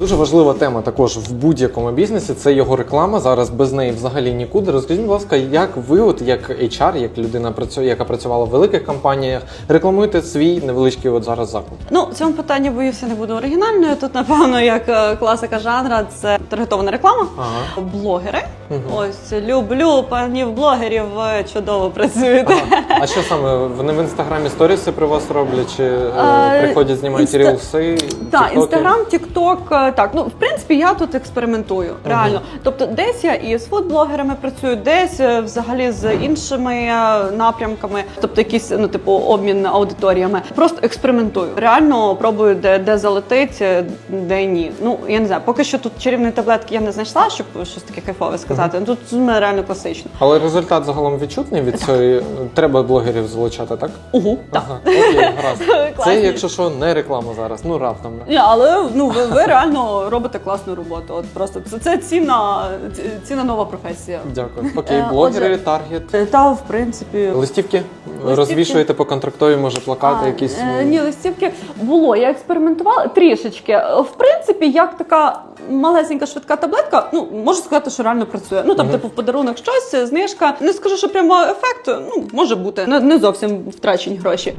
Дуже важлива тема також в будь-якому бізнесі це його реклама. Зараз без неї взагалі нікуди. Розкажіть, будь ласка, як ви, от як HR, як людина яка працювала в великих компаніях, рекламуєте свій невеличкий от зараз заклад? Ну, в цьому питанні боюся не буду оригінальною. Тут, напевно, як е, класика жанра, це таргетована реклама. Ага. Блогери. Мгм. Ось люблю панів блогерів, ви чудово працюєте. Ага. А що саме вони в інстаграмі сторіси при вас роблять? Чи е, Е, приходять, знімають інста- рілси? Так, інстаграм, тікток, е, так. Ну, в принципі, я тут експериментую. Реально. Тобто, десь я і з фудблогерами працюю, десь е, взагалі з іншими е, напрямками, тобто якісь, ну, типу, обмін аудиторіями. Просто експериментую. Реально пробую, де, де залетить, е, де ні. Ну, я не знаю, поки що тут чарівної таблетки я не знайшла, щоб щось таке кайфове сказати. Тут з мене реально класично. Але результат загалом відчутний від цієї. Треба блогерів залучати, так? Угу, так. Ага, окей, гаразд. Це, якщо що, не реклама зараз. Ну раптом. Але ну ви, ви реально робите класну роботу. От просто це, це цінна, цінна нова професія. Дякую. Окей, Е, блогери, отже- таргет. Е, Та в принципі. Листівки? Листівки. розвішуєте по контрактові, може плакати А, якісь. е, ні, листівки було. Я експериментувала трішечки. В принципі, як така малесенька швидка таблетка, ну можу сказати, що реально працює. Ну там, типу, в подарунок щось, знижка. Не скажу, що прямо ефект. Ну може бути не, не зовсім втрачені гроші.